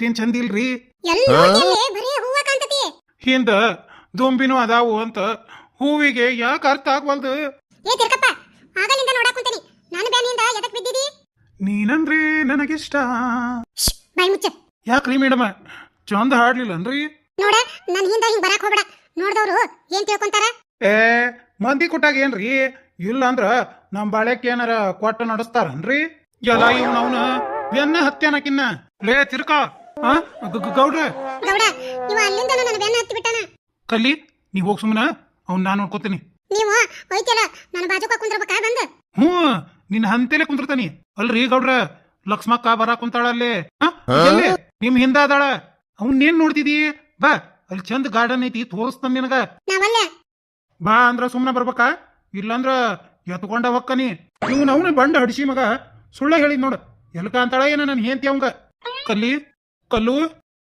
ಅಷ್ಟೇನ್ ಚಂದ ಇಲ್ರಿ? ಹಿಂದ ದುಂಬಿನೂ ಅದಾವು ಅಂತ ಹೂವಿಗೆ ಯಾಕೆ ಅರ್ಥ ಆಗ್ವಲ್ದು? ನೀನಂದ್ರೆ ನನಗಿಷ್ಟ. ಶ್ಶ್, ಬಾಯ್ ಮುಚ್ಚ. ಯಾಕ್ರಿ ಮೇಡಮ್ ಚಂದ ಹಾಡ್ಲಿಲ್ಲನ್ರಿ? ನೋಡ ನನ್ ಹಿಂದ ಹಿಂಗ್ ಬರಾಕ್ ಹೋಗ್ಬೇಡ. ನೋಡ್ದವ್ರು ಏನ್ ತಿಳ್ಕೊಂತಾರ? ಏ ಮಂದಿ ಕೊಟ್ಟಾಗ ಏನ್ರಿ? ಇಲ್ಲ ಅಂದ್ರ ನಮ್ ಬಾಳೆಕ್ ಏನಾರ ಕೊಟ್ಟ ನಡೆಸ್ತಾರನ್ರಿ? ಎಲ್ಲ ಇವ್ ಅವನ ಬೆನ್ನ ಹತ್ಯಾನಕಿನ್ನ. ಲೇ ತಿರ್ಕ. ಗೌಡ್ರ? ಗೌಡ ಇವ ಅಲ್ಲಿಂದ ನನ್ನ ಬೆನ್ನ ಹತ್ತಿ ಬಿಟ್ಟಾನ. ಕಲ್ಲಿ ನೀ ಹೋಗ್ ಸುಮ್ಮನ ಅವ್ನ್ ನಾನ್ ನೋಡ್ಕೋತೀನಿ. ನೀವು ಹೋಯ್ತಿಲ್ಲ ನನ್ನ ಬಾಜುಕ ಕುಂದ್ರಬೇಕ ಬಂದ. ಹ್ಞೂ ನಿನ್ನ ಹಂತೆಲೆ ಕುಂದಿರ್ತಾನಿ. ಅಲ್ರಿ ಗೌಡ್ರ ಲಕ್ಷ್ಮಕ್ಕ ಬರ ಕುಂತಾಳಲ್ಲೇ ಆ? ಎಲ್ಲಿ? ನಿಮ್ ಹಿಂದ ಅದಾಳ ಅವ್ನೇನ್ ನೋಡ್ತಿದಿ? ಬಾ ಅಲ್ಲಿ ಚಂದ ಗಾರ್ಡನ್ ಐತಿ ತೋರಿಸ್ತಾನ ನಿನಗ. ನಾವಲ್ಲೇ ಬಾ ಅಂದ್ರ ಸುಮ್ಮನೆ ಬರ್ಬೇಕಾ? ಇಲ್ಲಾಂದ್ರ ಎತ್ಕೊಂಡ ಹೊಕ್ಕನಿ. ಇವ್ನ ಅವನ ಬಂಡ ಹಡಿಸಿ ಮಗ. ಸುಳ್ಳ ಹೇಳಿದ್ ನೋಡ. ಎಲ್ಕ ಅಂತಾಳ ಏನ ನನ್ ಹೇಂತಿ ಅವಂಗ? ಕಲ್ಲಿ ಕಲ್ಲು?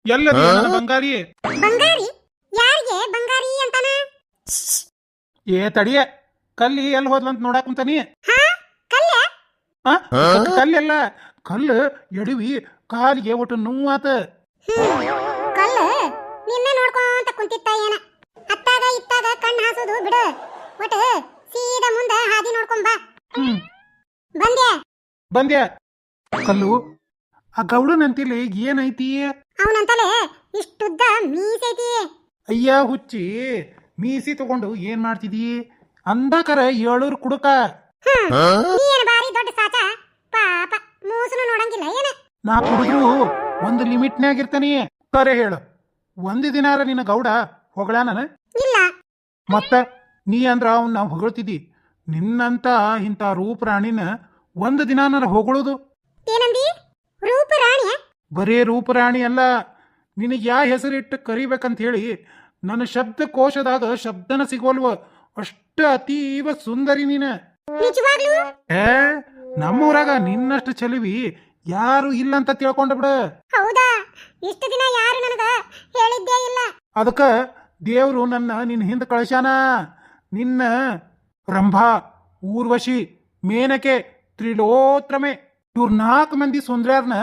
ಎಲ್ಲ ಬಂಗಾರಿ? ಬಂಗಾರಿ? ಯಾರಿಗೆ ಬಂಗಾರಿ ಅಂತಾನ? ಏ ತಡಿಯ ಕಲ್ಲಿ ಎಲ್ಲಿ ಹೋದ್ಲಂತ ನೋಡಾಕ್ ಕುಂತಾನಿ? ಹಾ ಕಲ್ಲೆ? ಆ? ಕಲ್ಲೆಲ್ಲ ಕಲ್ಲು ಎಡವಿ ಕಾಲಿಗೆ ಒಟ್ಟು ನೋವಾತ. ಕಲ್ಲು ನಿನ್ನೆ ನೋಡ್ಕೊಂತ ಕುಂತಿತ್ತ ಏನ? ಅತ್ತಾಗ ಇತ್ತಾಗ ಕಣ್ಣು ಹಾಸೋದು ಬಿಡು. ಒಟ್ಟು ಸೀದಾ ಮುಂದೆ ಹಾದಿ ನೋಡ್ಕೊಂಡ್ ಬಾ. ಹ್ಮ್. ಬಂದೆ ಬಂದ್ಯ? ಕಲ್ಲು ಆ ಗೌಡನಂತಿಲಿ ಏನೈತಿ ಅವನಂತಲೇ ಇಷ್ಟುದ್ದ ಮೀಸೈತಿ ಅಯ್ಯ ಹುಚ್ಚಿ ಮೀಸಿ ತಗೊಂಡು ಏನ್ ಮಾಡ್ತಿದಿ ಅಂದಕರ ಏಳೂರು ಕುಡುಕ. ಏನ್ ಬಾರಿ ದೊಡ್ಡ ಸಾಚ. ಪಾಪ ಮೂಸುನು ನೋಡಂಗಿಲ್ಲ ಏನ? ನಾ ಕುಡಿದ್ರು ಒಂದು ಲಿಮಿಟ್ನ್ಯಾಗ ಇರ್ತಾನೆ. ಕರೆ ಹೇಳು. ಒಂದು ದಿನಾರ ನಿನ್ನ ಗೌಡ ಹೊಗಳಾನ ಇಲ್ಲ. ಮತ್ತ ನೀ ಅಂದ್ರ ಅವ್ನ ಹೊಗಳ್ತಿದ್ದಿ. ನಿನ್ನಂತ ಇಂಥ ರೂಪರಾಣಿನ ಒಂದು ದಿನಾನರ ಹೊಗಳೋದು. ಏನಂದಿ? ರೂಪ ರಾಣಿಯ ಬರೇ ರೂಪರಾಣಿ ಅಲ್ಲ. ನಿನಗೆ ಯಾ ಹೆಸರಿಟ್ಟು ಕರಿಬೇಕಂತ ಹೇಳಿ ನನ್ನ ಶಬ್ದಕೋಶದಾಗ ಶಬ್ದನ ಸಿಗೋಲ್ವ. ಅಷ್ಟು ಅತೀವ ಸುಂದರಿ ನೀನ. ನಿಜವಾಗ್ಲೂ? ಏ ನಮ್ಮೂರಾಗ ನಿನ್ನಷ್ಟು ಚಲಿವಿ ಯಾರು ಇಲ್ಲ ಅಂತ ತಿಳ್ಕೊಂಡ ಬಿಡ. ಹೌದಾ? ಇಷ್ಟು ದಿನ ಯಾರು ನನಗ ಹೇಳಿದ್ದೇ ಇಲ್ಲ. ಅದಕ್ಕ ದೇವ್ರು ನನ್ನ ನಿನ್ನ ಹಿಂದೆ ಕಳಿಸ್ಯಾನ. ನಿನ್ನ ರಂಭಾ ಊರ್ವಶಿ ಮೇನಕೆ ತ್ರಿಲೋತ್ರಮೆ. ಇವ್ರ ನಾಲ್ಕು ಮಂದಿ ಸುಂದ್ರ್ಯಾರ್ನ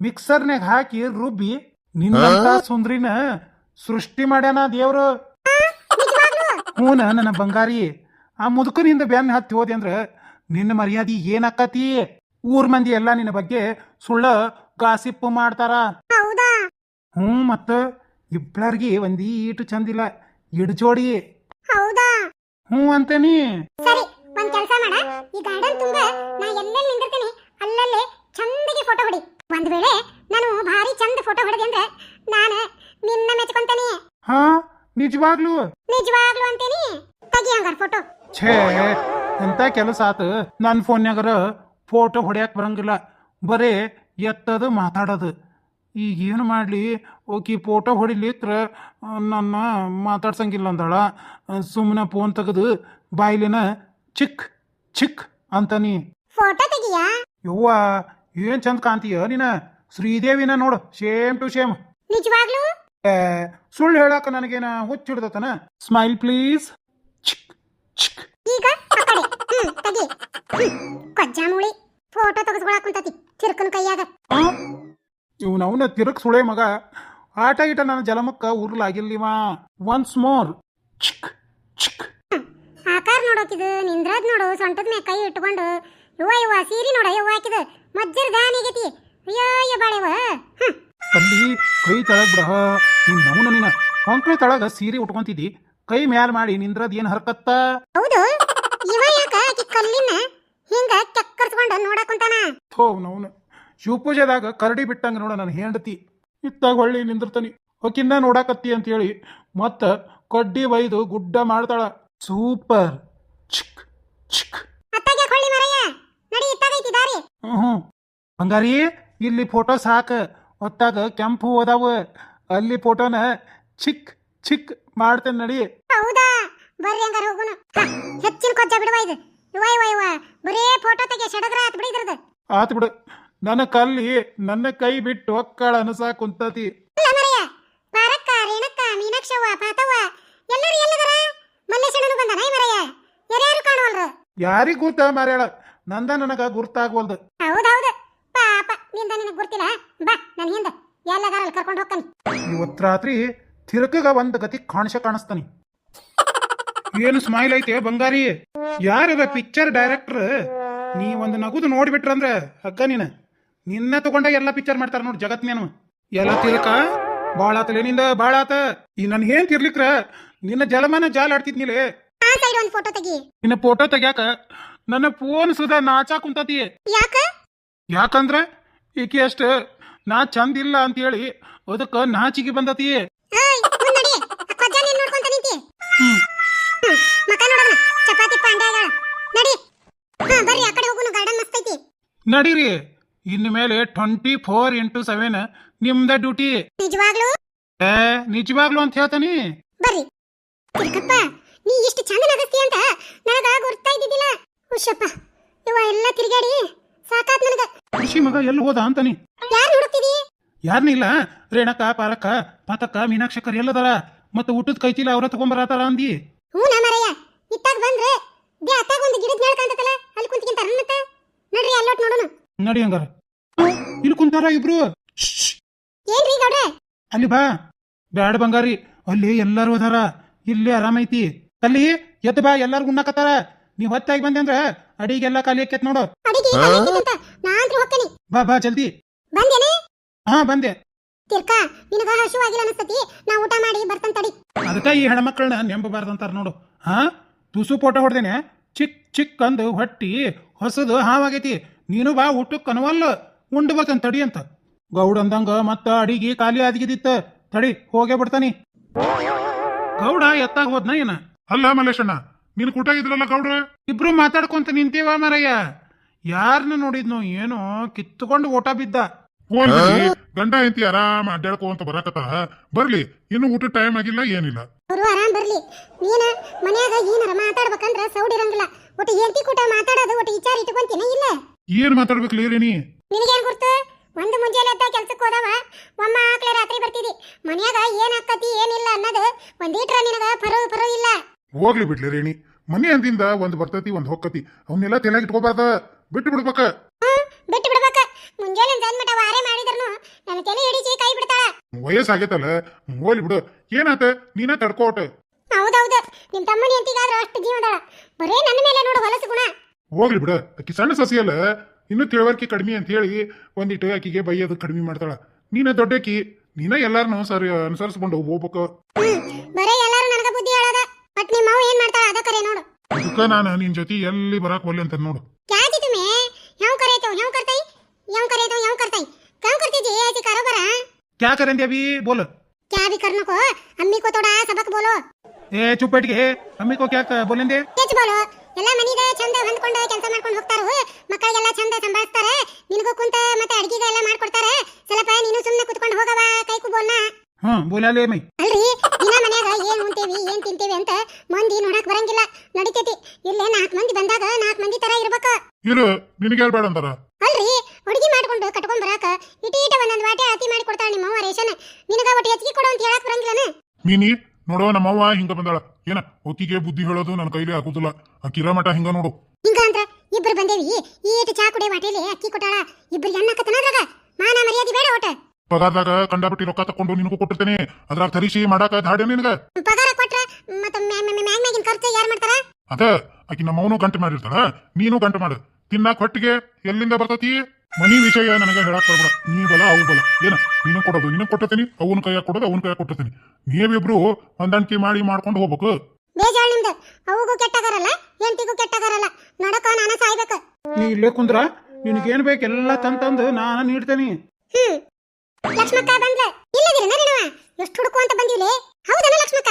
ಮಿಕ್ಸರ್ನಾಗ ಹಾಕಿ ರುಬ್ಬಿ ನಿನ್ನಂತ ಸುಂದ್ರಿನ ಸೃಷ್ಟಿ ಮಾಡ್ಯಾನ ದೇವ್ರು. ಹೂನ ನನ್ನ ಬಂಗಾರಿ. ಆ ಮುದುಕನಿಂದ ಬೆನ್ನ ಹತ್ತಿ ಹೋದೆ ಅಂದ್ರ ನಿನ್ನ ಮರ್ಯಾದಿ ಏನಕ್ಕತಿ ಊರ್ ಮಂದಿ ಎಲ್ಲ ನಿನ್ನ ಬಗ್ಗೆ ಸುಳ್ಳ ಗಾಸಿಪ್ಪು ಮಾಡ್ತಾರ. ಹೌದಾ? ಹ್ಞೂ ಮತ್ತ ಇಬ್ಬಳರ್ಗಿ ಒಂದೀಟು ಚಂದಿಲ್ಲ. ಇಡ್ ಜೋಡಿ. ಹೌದಾ? ಹ್ಞೂ ಅಂತೇನಿ. ಸರಿ ಒಂದ್ ಕೆಲಸ ಮಾಡ. ಈ ಗಾರ್ಡನ್ ತುಂಬಾ ನಾ ಎಲ್ಲೆಲ್ಲಿ ನಿಂದಿರ್ತೀನಿ ಅಲ್ಲಲ್ಲೇ ಚಂದಗೆ ಫೋಟೋ ಹೊಡಿ. ಒಂದ್ ವೇಳೆ ನಾನು ಭಾರಿ ಚಂದ ಫೋಟೋ ಹೊಡೆದೆ ಅಂದ್ರೆ ನಾನು ನಿನ್ನ ಮೆಚ್ಕೊಂತಾನೆ. ಹಾ ನಿಜವಾಗ್ಲು? ನಿಜವಾಗ್ಲು ಅಂತೇನಿ. ತಗಿ ಹಂಗಾರ ಫೋಟೋ ಛೇ ಎಂತ ಕೆಲಸ ಆತು? ನನ್ನ ಫೋನ್ಯಾಗರ ಫೋಟೋ ಹೊಡ್ಯಾಕ್ ಬರಂಗಿಲ್ಲ. ಬರೇ ಎತ್ತದು ಮಾತಾಡೋದು. ಈಗ ಏನು ಮಾಡಲಿ? ಓಕೆ ಫೋಟೋ ಹೊಡಿಲಿತ್ರ ನನ್ನ ಮಾತಾಡ್ಸಂಗಿಲ್ಲ ಅಂದಾಳ. ಸುಮ್ಮನೆ ಫೋನ್ ತೆಗೆದು ಬಾಯ್ಲಿನ ಚಿಕ್ ಚಿಕ್ ಅಂತನಿ. ಫೋಟೋ ತೆಗಿಯಾ? ಯವ್ವ ಏನ್ ಚಂದ ಕಾಂತೀಯ ನೀನ ಶ್ರೀದೇವಿನ ನೋಡು ಸೇಮ್ ಟು ಸೇಮ್ ನಿಜವಾಗ್ಲು? ಸುಳ್ಳು ಹೇಳಾಕ ನನಗೇನ ಹುಚ್ಚ ಹಿಡ್ದತನ ಸ್ಮೈಲ್ ಪ್ಲೀಸ್ ಚಿಕ್ ಚಿಕ್. ಈಗ ಹ್ಮ್ ತೆಗಿ. ಹ್ಮ್ ಕೊಜ್ಜಾ ಮೂಳಿ ಫೋಟೋ ತೆಗೆಸ್ಕೊಳಕ್ ಕುಂತತಿ ಚಿರ್ಕನ್ ಕೈಯಾಗ. ಇವ್ನ ಅವನ ತಿರುಗ್ ಸುಳೆ ಮಗ. ಆಟ ಈಟ ನನ್ನ ಜಲಮಕ್ಕ ಉರ್ಲಾಗಿಲ್ಲಿವ ಒನ್ಸ್ ಮೋರ್ ಚಿಕ್ ಚಿಕ್. ಆಕಾರ ನೋಡೋಕಿದು ನಿಂದ್ರದ್ ನೋಡು ಸೊಂಟದ ಮೇಲೆ ಕೈ ಇಟ್ಕೊಂಡು ಇವ ಇವ ಸೀರಿ ನೋಡ ಇವ ಹಾಕಿದ. ಮಜ್ಜರ್ ದಾನಿಗತಿ ಅಯ್ಯೋ ಅಯ್ಯ ಬಾಳೆವ ಅಲ್ಲಿ ಕೈ ತಳಗ್ ಬಿಡ. ನಿನ್ ನಮೂನ ನೀನ. ಹೊಂಕ್ಳ ತಳಗ ಸೀರೆ ಉಟ್ಕೊಂತಿದ್ದಿ. ಕೈ ಮ್ಯಾಲ್ ಮಾಡಿ ನಿಂದ್ರದ್ ಏನ್ ಹರ್ಕತ್ತ? ಹೌದು. ಇವ ಯಾಕ ಆಕಿ ಕಲ್ಲಿನ ಹಿಂಗ ಚಕ್ಕರ್ಸ್ಕೊಂಡ ನೋಡಕುಂತಾನ ಥೋ ನವನು ಶಿವಪೂಜೆದಾಗ ಕರಡಿ ಬಿಟ್ಟಂಗ ನೋಡ ನನ್ನ ಹೆಂಡತಿ. ಇತ್ತಾಗ ಹೊಳ್ಳಿ ನಿಂದಿರ್ತಾನಿ. ಹೊಕಿನ್ನ ನೋಡಾಕತ್ತಿ ಅಂತೇಳಿ ಮತ್ತ ಕಡ್ಡಿ ಬೈದು ಗುಡ್ಡ ಮಾಡ್ತಾಳ. ಸೂಪರ್. ಚಿಕ್ ಚಿಕ್. ಅತ್ತಾಗೆ ಹೊಳ್ಳಿ ಮರಯ್ಯ ನಡಿ ಇತ್ತಾಗೈತಿ ದಾರಿ. ಹ್ಞೂ ಹಂಗಾರಿ ಇಲ್ಲಿ ಫೋಟೋ ಸಾಕ. ಹೊತ್ತಾಗ ಕೆಂಪು ಅದಾವ ಅಲ್ಲಿ ಫೋಟೋನ ಚಿಕ್ ಚಿಕ್ ಮಾಡ್ತೇನೆ ನಡಿ. ಹೌದಾ? ಬರ್ರಿ ಹಂಗಾರ ಹೋಗೋಣ ಹ, ಹೆಚ್ಚಿನ ಕೊಜ್ಜ ಬಿಡುವ ಇದು. ಇವ ಇವ ಇವ ಬರೇ ಫೋಟೋ ತೆಗೆ ಸಡಗ್ರ ಆತ್ ಬಿಡಿ ಇದ್ರದ್ದು ಆತ್ ಬಿಡು. ನನ್ನ ಕಲ್ಲಿ ನನ್ನ ಕೈ ಬಿಟ್ಟು ಒಕ್ಕಳ ಅನಸಾ ಕುಂತತಿ. ಅಲ್ಲ ಮರಯ್ಯ. ಪಾರಕ್ಕ ರೇಣಕ್ಕ ಮೀನಾಕ್ಷವ್ವ ಪಾತವ್ವ. ಎಲ್ಲರೂ ಎಲ್ಲದರ? ಮಲ್ಲೇಶಣ್ಣನು ಬಂದಾನ ಈ ಮರಯ್ಯ? ಯಾರ್ಯಾರು ಕಾಣುವಲ್ರು? ಯಾರಿಗೂ ಗೊತ್ತ ಮಾರ್ಯಾಳ? ನಂದ ನನಗ ಗುರ್ತಾಗ್ವಲ್ದು. ಹೌದೌದು. ಪಾಪ ನಿಂದ ನಿನಗೆ ಗುರ್ತಿಲ್ಲ? ಬಾ ನನ್ನ ಹಿಂದೆ. ಎಲ್ಲಗಾರಲ್ಲಿ ಕರ್ಕೊಂಡು ಹೋಗ್ತಾನೆ ಇವತ್ತು ರಾತ್ರಿ ತಿರುಕಗ ಒಂದ್ ಗತಿ ಕಾಣಿಸ ಕಾಣಿಸ್ತಾನೆ. ಏನು ಸ್ಮೈಲ್ ಐತೆ ಬಂಗಾರಿ? ಯಾರ ಪಿಕ್ಚರ್ ಡೈರೆಕ್ಟರ್ ನೀ ಒಂದ್ ನಗುದು ನೋಡ್ಬಿಟ್ರಂದ್ರ ಅಕ್ಕ ನೀನ. ನಿನ್ನ ತಗೊಂಡ ಎಲ್ಲ ಪಿಕ್ಚರ್ ಮಾಡ್ತಾರ ನೋಡ್ ಜಗತ್ನೇನು ಎಲ್ಲ ತಿರುಕ ಬಾಳ ಆತಲೇ ನಿಂದ ಬಾಳ ಆತ. ಈ ನನ್ ಏನ್ ತಿರ್ಲಿಕ್ರ? ನಿನ್ನ ಜಲಮಾನ ಜಾಲ ಆಡ್ತಿದ್ನಿಲೆ ಆ ಸೈಡ್ ಒಂದು ಫೋಟೋ ತೆಗಿ. ನಿನ್ನ ಫೋಟೋ ತೆಗ್ಯಾಕ ನನ್ನ ಫೋನ್ ಸುದ ನಾಚಾ ಕುಂತತಿ ಯಾಕ? ಯಾಕಂದ್ರ ಈಕೆ ಅಷ್ಟ ನಾ ಚಂದ ಇಲ್ಲ ಅಂತ ಹೇಳಿ ಅದಕ್ಕ ನಾಚಿಗೆ ಬಂದತಿ ನಡೀರಿ ಇನ್ನು ಮೇಲೆ ಟ್ವೆಂಟಿ ಫೋರ್ ಇಂಟು ಸೆವೆನ್ ನಿಮ್ದ ಡ್ಯೂಟಿ ನಿಜವಾಗ್ಲೂ? ಏ ನಿಜವಾಗ್ಲು ಅಂತ ಹೇಳ್ತಾನಿ. ಬರ್ರಿ. ತಿರ್ಕಪ್ಪ ನೀ ಇಷ್ಟು ಚಂದ ನಗಸ್ತಿ ಅಂತ ನನಗ ಗೊತ್ತಾಯ್ತಿದ್ದಿಲ್ಲ ಹುಷಪ್ಪ. ಇವ ಎಲ್ಲ ತಿರುಗಾಡಿ ಸಾಕಾತ್ ನನಗ. ಋಷಿ ಮಗ ಎಲ್ಲಿ ಹೋದ ಅಂತಾನೆ. ಯಾರು ಹುಡುಕ್ತಿದಿ? ಇಲ್ಲ. ರೇಣಕ ಪಾಲಕ ಪಾತಕ್ಕ ಮೀನಾಕ್ಷಕರ್ ಎಲ್ಲದಾರ ಮತ್ತೆ ಊಟದ ಕೈತಿಲ್ಲ ಅವ್ರ ತಗೊಂಬರತಾರ ಅಂದಿ. ಹ್ಞೂ ನಾ ಮರಯ್ಯ ಇತ್ತಾಗ ಬಂದ್ರೆ ದೇ ಅತ್ತಾಗ ಒಂದು ಗಿಡದ ನೆಳ ಕಾಣ್ತತಲ್ಲ ಅಲ್ಲಿ ಕುಂತ್ಕಿಂತಾರ ಮತ್ತೆ ನಡ್ರಿ ಅಲ್ಲೋಟ್ ನೋಡೋಣ. ನಡಿ ಹಂಗಾರ. ಇಲ್ಲಿ ಕುಂತಾರ ಇಬ್ರು. ಏನ್ರಿ ಗೌಡ್ರೆ? ಅಲ್ಲಿ ಬಾ. ಬ್ಯಾಡ ಬಂಗಾರಿ. ಅಲ್ಲಿ ಎಲ್ಲಾರು ಅದಾರ. ಇಲ್ಲಿ ಆರಾಮೈತಿ. ಅಲ್ಲಿ ಎದ್ದು ಬಾ ಎಲ್ಲಾರು ಉಣ್ಣಾಕತ್ತಾರ. ನೀವ್ ಹೊತ್ತಾಗಿ ಬಂದೆ ಅಂದ್ರ ಅಡಿಗೆಲ್ಲ ಖಾಲಿ ಆಕೇತ್ ನೋಡು. ಅಡಿಗೆ ಅಂತ ನಾ ಅಂತ್ರ ಹೋಗ್ತೇನೆ. ಬಾ ಬಾ ಜಲ್ದಿ. ಬಂದೇನೆ ಹಾ ಬಂದೆ. ತಿರ್ಕ ನಿನಗ ಹಸುವಾಗಿಲ್ಲ ಅನಸ್ತತಿ ನಾ ಊಟ ಮಾಡಿ ಬರ್ತಂತ ತಡಿ. ಅದಕ್ಕ ಈ ಹೆಣ್ಮಕ್ಳನ್ನ ನೆಂಬಬಾರ್ದಂತಾರ ನೋಡು. ಹಾ? ತುಸು ಫೋಟೋ ಹೊಡ್ದೇನೆ. ಚಿಕ್ ಚಿಕ್ ಅಂದು ಹೊಟ್ಟಿ ಹೊಸದು ಹಾವಾಗೈತಿ. ನೀನು ಬಾ ಊಟಕ್ಕೆ ಕನವಲ್ಲ ಉಂಡು ಬರ್ತೇನೆ ತಡಿ ಅಂತ. ಗೌಡ ಅಂದಂಗ ಮತ್ತ ಅಡಿಗೆ ಖಾಲಿ ಆದ್ಗಿದಿತ್ತ. ತಡಿ ಹೋಗೇ ಬಿಡ್ತಾನಿ. ಗೌಡ ಎತ್ತಾಗ ಹೋದ್ನ ಏನ? ಅಲ್ಲ ಮಲ್ಲೇಶಣ್ಣ ನೀನು ಕೂಟಾಗಿದ್ರಲ್ಲ ಗೌಡ್ರೆ? ಇಬ್ರು ಮಾತಾಡ್ಕೊಂತ ನಿಂತೀವ ಮರಯ್ಯ? ಯಾರನ್ನ ನೋಡಿದ್ನೋ ಏನೋ ಕಿತ್ತುಕೊಂಡು ಓಟ ಬಿದ್ದ. ಫೋನ್ ಗಂಡ ಹೆಂಡತಿ ಆರಾಮ ಅಡ್ಡಾಡ್ಕೊಂತ ಬರಾಕತ್ತಾರ ಬರ್ಲಿ ಇನ್ನು ಊಟ ಟೈಮ್ ಆಗಿಲ್ಲ ಏನಿಲ್ಲ. ಅವರು ಆರಾಮ್ ಬರ್ಲಿ. ನೀನ ಮನ್ಯಾಗ ಏನಾರ ಮಾತಾಡ್ಬೇಕಂದ್ರ ಸೌಡ್ ಇರಂಗಿಲ್ಲ. ಒಟ್ಟು ಹೆಂಡತಿ ಕೂಟ ಮಾತಾಡೋದು ಒಟ್ಟು ವಿಚಾರ ಇಟ್ಕೊಂತೀನಿ ಇಲ್ಲ? ಏನ್ ಮಾತಾಡ್ಬೇಕಲ್ಲ ರೇಣಿ? ನಿನಗೇನ್ ಗುರ್ತು? ಒಂದು ಮುಂಜಾನೆ ಎದ್ದ ಕೆಲ್ಸಕ್ಕೆ ಹೋದವ ಒಮ್ಮ ಆಕಳೆ ರಾತ್ರಿ ಬರ್ತಿದಿ. ಮನ್ಯಾಗ ಏನ್ ಆಕ್ಕತಿ ಏನಿಲ್ಲ ಅನ್ನೋದು ಒಂದೀಟ್ರ ನಿನಗ ಪರೋ ಪರೋ ಇಲ್ಲ. ಹೋಗ್ಲಿ ಬಿಡ್ಲಿ ರೇಣಿ. ಮನೆ ಅಂದಿಂದ ಒಂದ್ ಬರ್ತತಿ ಒಂದ್ ಹೋಗತಿ ಅವನ್ನೆಲ್ಲ ತಲೆಯಾಗ ಇಟ್ಕೋಬಾರ್ದ. ಬಿಟ್ಟು ಬಿಡ್ಬೇಕ. ಬಿಟ್ಟು ಬಿಡ್ಬೇಕ. ಮುಂಜಾನೆ ಜನ್ಮಟ ವಾರೆ ಮಾಡಿದ್ರನು ನನ್ನ ತಲೆ ಹಿಡಿಸಿ ಕೈ ಬಿಡ್ತಾಳ. ವಯಸ್ಸಾಗೈತಲ್ಲ ಹೋಗ್ಲಿ ಬಿಡು. ಏನಾತ? ನೀನ ತಡ್ಕೋಟ ಹೌದೌದು. ನಿಮ್ ತಮ್ಮನಿ ಅಂತಿಗಾದ್ರ ಅಷ್ಟು ಜೀವದಾಳ ಬರೇ ನನ್ನ ಮೇಲೆ ನೋಡು ಹೊಲಸು ಗುಣ. ಹೋಗ್ಲಿ ಬಿಡು. ಆಕಿ ಸಣ್ಣ ಸಸಿಯಲ್ಲ ಇನ್ನು ತಿಳುವಳಿಕೆ ಕಡಿಮೆ ಅಂತ ಹೇಳಿ ಒಂದಿಟ್ಟು ಆಕಿಗೆ ಬೈಯೋದು ಕಡಿಮೆ ಮಾಡ್ತಾಳ. ನೀನ ದೊಡ್ಡಕಿ ನೀನ ಎಲ್ಲಾರನು ಸರಿ ಅನುಸರಿಸ್ಕೊಂಡು ಹೋಗ್ಬೇಕು. ಬರೇ ಎಲ್ಲಾರು ನನಗ ಬುದ್ಧಿ ಹೇಳದ ಬಟ್ ನಿಮ್ಮ ಅವ್ವ ಏನ್ ಮಾಡ್ತಾಳ ಅದ ಕರೆ ನೋಡು ಅದಕ್ಕ ನಾನು ನಿನ್ ಜೊತೆ ಎಲ್ಲಿ ಬರಾಕ್ ಒಲ್ಲೆ ಅಂತ ನೋಡು क्या जी तुम्हें ह्यों करे तो ह्यों करते ही ह्यों करे तो ह्यों करते ही क्यों करती जी ऐसी कारोबार हाँ? ಕ್ಯಾ ಕರೆಂದೆ ಅಭಿ ಬೋಲ್ क्या भी करने को अम्मी को थोड़ा सबक बोलो ಏ ಚುಪ್ಪಟ್ಟಿಗೆ ಅಮ್ಮಿ ಕೋ ಕ್ಯಾ ಕ- ಬೋಲೆಂದೆ ಹೆಚ್ಚು ಬೋಲು ಎಲ್ಲ ಮನಿದ ಚಂದ ಹೊಂದ್ಕೊಂಡು ಕೆಲಸ ಮಾಡ್ಕೊಂಡು ಹೋಗ್ತಾರು ಮಕ್ಕಳಿಗೆಲ್ಲ ಚಂದ ಸಂಭಾಳಿಸ್ತಾರೆ ನಿನಗೂ ಕುಂತ ಮತ್ತೆ ಅಡಿಗೆ ಎಲ್ಲ ಮಾಡ್ಕೊಡ್ತಾರೆ ಸ್ವಲ್ಪ ನೀನು ಸುಮ್ಮನೆ ಕುತ್ಕೊಂಡು ಹೋಗವ ಕೈಕು ಬೋಲ್ನ ಹ್ಮ್ ಬೋಲಾಲೆ ಮೈ ನಿನಗೆ ಹೇಳ್ಬೇಡ ಅಂತಾರ ಅಲ್ರಿ ಹುಡುಗಿ ಮಾಡ್ಕೊಂಡು ಕಟ್ಕೊಂಡ್ ಬರಾಕ ಇಟೀಟ ಒಂದೊಂದ್ ವಾಟೆ ಅತಿ ಮಾಡಿ ಕೊಡ್ತಾಳ ನಿಮ್ಮವ್ವ ರೇಷನ್. ನಿನಗ ಒಟ್ಟು ಹೆಚ್ಚಿಗೆ ಕೊಡು ಅಂತ ಹೇಳಕ್ ಬರಂಗಿಲ್ಲನ? ಮೀನಿ ನೋಡೋ ನಮ್ಮವ್ವ ಹಿಂಗ ಬಂದಾಳ. ಏನ ಒಕ್ಕಿಗೆ ಬುದ್ಧಿ ಹೇಳೋದು ನನ್ನ ಕೈಲಿ ಹಾಕುದಿಲ್ಲ ಆ ಕಿರಾಮಠ ಹಿಂಗ ನೋಡು. ಹಿಂಗ ಅಂದ್ರ ಇಬ್ರು ಬಂದೇವಿ ಈಟ್ ಚಾ ಕುಡಿ ವಾಟೆಲಿ ಅಕ್ಕಿ ಕೊಟ್ಟಾಳ. ಇಬ್ರು ಎಣ್ಣ ಕತ್ತನದ್ರಾಗ. ಮಾನ ಮರ್ಯಾದೆ ಬೇಡ ಒಟ್ಟ. ಪಗಾರದಾಗ ಕಂಡಾಪಟ್ಟಿ ರೊಕ್ಕ ತಕೊಂಡು ನಿನಗೂ ಕೊಟ್ಟಿರ್ತೇನೆ. ಅದ್ರಾಗ ತರಿಸಿ ಮಾಡಾಕ ಧಾಡ್ಯ ನಿನಗ? ಪಗಾರ ಕೊಟ್ರ ಮತ್ತ ಮ್ಯಾಗ್ ಮ್ಯಾಗಿನ ಖರ್ಚು ಯಾರು ಮಾಡ್ತಾರ? ಅದ ಆಕಿ ನಮ್ಮವನು ಗಂಟು ಮಾಡಿರ್ತಾಳ. ನೀನು ಗಂಟು ಮಾಡು. ತಿನ್ನಾಕ ಹೊಟ್ಟಿಗೆ ಎಲ್ಲಿಂದ ಬರ್ತತಿ? ಮನಿ ವಿಷಯ ನನಗೆ ಹೇಳಕ್ ಬರ್ಬೇಡ. ನೀ ಬಲ ಅವು ಬಲ. ಏನ? ನೀನು ಕೊಡೋದು. ನೀನು ಕೊಟ್ಟತೀನಿ ಅವನ ಕೈಯಾಗ ಕೊಡೋದು ಅವನ ಕೈಯಾಗ ಕೊಟ್ಟತೀನಿ ನೀವಿಬ್ರು ಹೊಂದಾಣಿಕೆ ಮಾಡಿ ಮಾಡ್ಕೊಂಡು ಹೋಗ್ಬೇಕು. ಬೇಜಾಳ್ ನಿಮ್ದು. ಅವಗೂ ಕೆಟ್ಟಾಗಾರಲ್ಲ ಹೆಂಡತಿಗೂ ಕೆಟ್ಟಾಗಾರಲ್ಲ. ನಡಕ ನಾನ ಸಾಯ್ಬೇಕ. ನೀ ಇಲ್ಲೇ ಕುಂದ್ರ ನಿನಗೇನ್ ಬೇಕೆಲ್ಲ ಎಲ್ಲ ತಂತಂದು ನಾನು ನೀಡ್ತೇನಿ. ಹ್ಮ್. ಲಕ್ಷ್ಮಕ್ಕ ಬಂದ್ಲ. ಇಲ್ಲದಿರ ನರೇನವ ಎಷ್ಟು ಹುಡುಕು ಅಂತ ಬಂದಿವ್ಲೆ? ಹೌದನ ಲಕ್ಷ್ಮಕ್ಕ?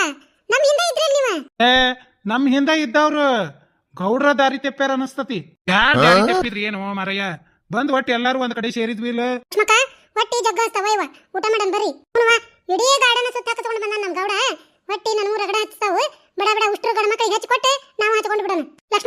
ನಮ್ ಹಿಂದೆ ಇದ್ರಲ್ ನೀವ? ಏ ನಮ್ ಹಿಂದೆ ಇದ್ದವ್ರು. ಗೌಡ್ರ ದಾರಿ ತೆಪ್ಪ್ಯಾರ ಅನಸ್ತತಿ. ಯಾರ ದಾರಿ ತೆಪ್ಪಿದ್ರಿ ಏನು ಮಾರಯ್ಯ ಬಂದ್ ಒಟ್ಟು ಎಲ್ಲಾರು ಒಂದ್ ಕಡೆ ಸೇರಿದ್ವಿ ಇಲ್ಲ? ಲಕ್ಷ್ಮಕ್ಕ ಹೊಟ್ಟಿ ಜಗ್ಗ ಇವ. ಊಟ ಮಾಡನ್ ಬರ್ರಿ. ಹುಣವ ಇಡೀ ಗಾರ್ಡನ್ ಸುತ್ತ ತಗೊಂಡ್ ಬಂದ ನಮ್ ಗೌಡ. ಹೊಟ್ಟಿ ನಾನು ರಗಡ ಹಚ್ತಾವು ಬಡ ಬಡ ಉಷ್ಟ್ರು ಗಂಡ ಮಕ್ಕಳಿಗೆ ಹಚ್ಚಿ ಕೊಟ್ಟೆ ನಾವು ಹಚ್ಕೊಂಡು ಬಿಡೋಣ. ಲಕ್ಷ್ಮಕ್ಕ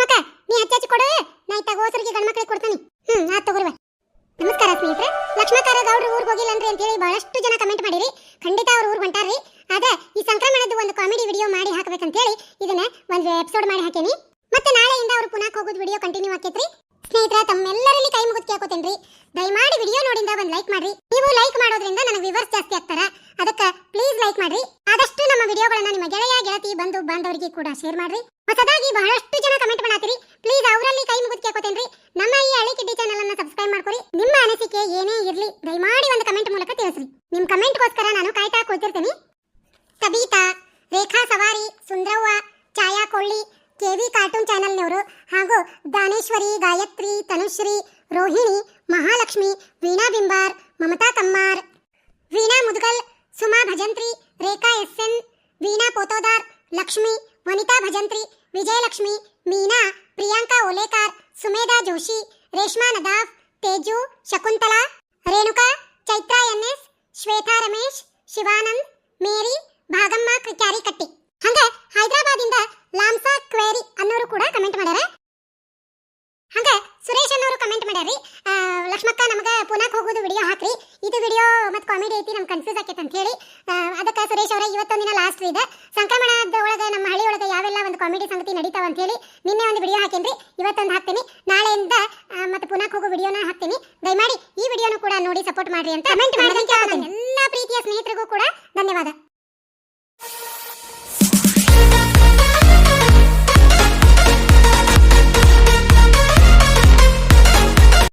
ಕೆವಿ ಕಾರ್ಟೂನ್ ಚಾನೆಲ್ನವರು ಹಾಗೂ Daneshwari, Gayatri, Tanushree, Rohini, Mahalakshmi, Veena Bimbar, Mamata Kammar Veena Mudgal, Suma Bhajantri, Rekha S N Veena Pothodar, Lakshmi, Vanitha Bhajantri, Vijayalakshmi, Meena, Priyanka Olekar, Sumedha Joshi, Reshma Nadaf, Teju, Shakuntala, Renuka, Chaitra N S, Shweta Ramesh, Shivanand, Mary, Bhagamma Kyarikatti ಹಂಗ ಹೈದರಾಬಾದಿಂದ ಲಾಮ್ಸಾ query ಅನ್ನೋರು ಕೂಡ comment ಮಾಡ್ಯಾರ. ಹಂಗ ಸುರೇಶ್ ಅನ್ನೋರು comment ಮಾಡ್ಯಾರ ಆ, ಲಕ್ಷ್ಮಕ್ಕ ನಮಗ ಪುನಾಕ್ ಹೋಗೋದು ವಿಡಿಯೋ ಹಾಕ್ರಿ. ಇದು ವಿಡಿಯೋ ಮತ್ತೆ ಕಾಮಿಡಿ ಐತಿ ನಮ್ಗೆ ಕನ್ಫ್ಯೂಸ್ ಆಕೈತೆ ಅಂತ ಹೇಳಿ. ಅದಕ್ಕೆ ಸುರೇಶ್ ಅವರ ಇವತ್ತೊಂದಿನ ಲಾಸ್ಟ್ ಇದೆ. ಸಂಕ್ರಮಣದ ಒಳಗೆ ನಮ್ಮ ಹಳ್ಳಿ ಒಳಗೆ ಯಾವೆಲ್ಲ ಒಂದು ಕಾಮಿಡಿ ಸಂಗತಿ ನಡೀತಾವ ಅಂತ ಹೇಳಿ ನಿನ್ನೆ ಒಂದು ವಿಡಿಯೋ ಹಾಕೇನ್ರಿ. ಇವತ್ತೊಂದು ಹಾಕ್ತೀನಿ. ನಾಳೆಯಿಂದ ಮತ್ತು ಮತ್ತೆ ಪುನಾಕ್ ಹೋಗೋ ವಿಡಿಯೋನ ಹಾಕ್ತೀನಿ. ದಯಮಾಡಿ ಈ ವಿಡಿಯೋನು ಕೂಡ ನೋಡಿ ಸಪೋರ್ಟ್ ಮಾಡ್ರಿ ಅಂತ ಕಮೆಂಟ್ ಮಾಡಿ ಎಲ್ಲ ಪ್ರೀತಿಯ ಸ್ನೇಹಿತರಿಗೂ ಕೂಡ ಧನ್ಯವಾದ.